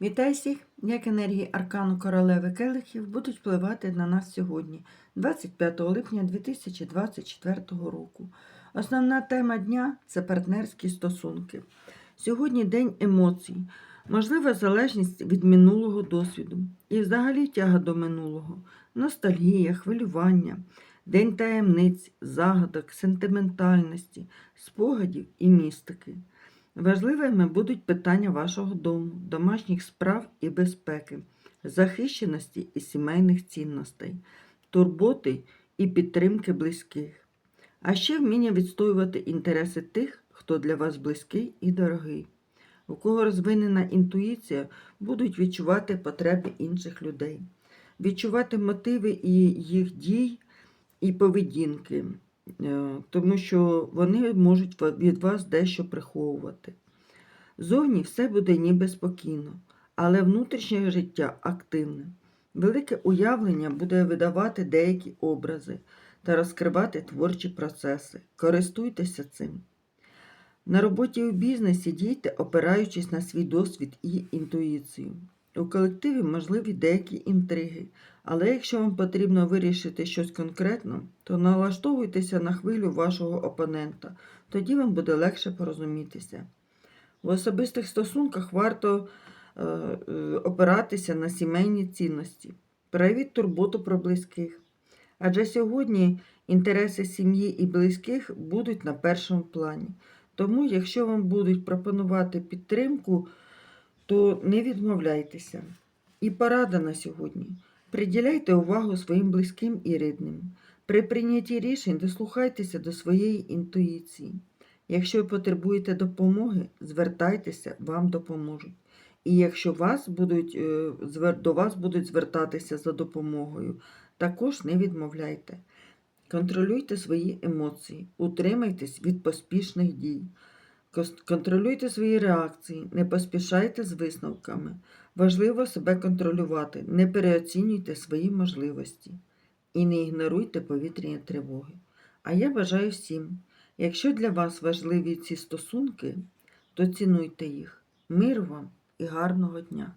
Вітаю! Як енергії аркану королеви келихів будуть впливати на нас сьогодні, 25 липня 2024 року. Основна тема дня це партнерські стосунки. Сьогодні день емоцій, можлива залежність від минулого досвіду і взагалі тяга до минулого, ностальгія, хвилювання, день таємниць, загадок, сентиментальності, спогадів і містики. Важливими будуть питання вашого дому, домашніх справ і безпеки, захищеності і сімейних цінностей, турботи і підтримки близьких, а ще вміння відстоювати інтереси тих, хто для вас близький і дорогий. У кого розвинена інтуїція, будуть відчувати потреби інших людей, відчувати мотиви і їх дій і поведінки, тому що вони можуть від вас дещо приховувати. Зовні все буде ніби спокійно, але внутрішнє життя активне. Велике уявлення буде видавати деякі образи та розкривати творчі процеси. Користуйтеся цим. На роботі у бізнесі дійте, опираючись на свій досвід і інтуїцію. У колективі можливі деякі інтриги, але якщо вам потрібно вирішити щось конкретно, то налаштовуйтеся на хвилю вашого опонента, тоді вам буде легше порозумітися. В особистих стосунках варто е, е, опиратися на сімейні цінності. Проявіть турботу про близьких. Адже сьогодні інтереси сім'ї і близьких будуть на першому плані. Тому, якщо вам будуть пропонувати підтримку, то не відмовляйтеся. І порада на сьогодні. Приділяйте увагу своїм близьким і рідним. При прийнятті рішень дослухайтеся до своєї інтуїції. Якщо потребуєте допомоги, звертайтеся, вам допоможуть. І якщо вас будуть, е, до вас будуть звертатися за допомогою, також не відмовляйте. Контролюйте свої емоції, утримайтесь від поспішних дій. Контролюйте свої реакції, не поспішайте з висновками. Важливо себе контролювати, не переоцінюйте свої можливості і не ігноруйте повітряні тривоги. А я бажаю всім, якщо для вас важливі ці стосунки, то цінуйте їх. Мир вам і гарного дня!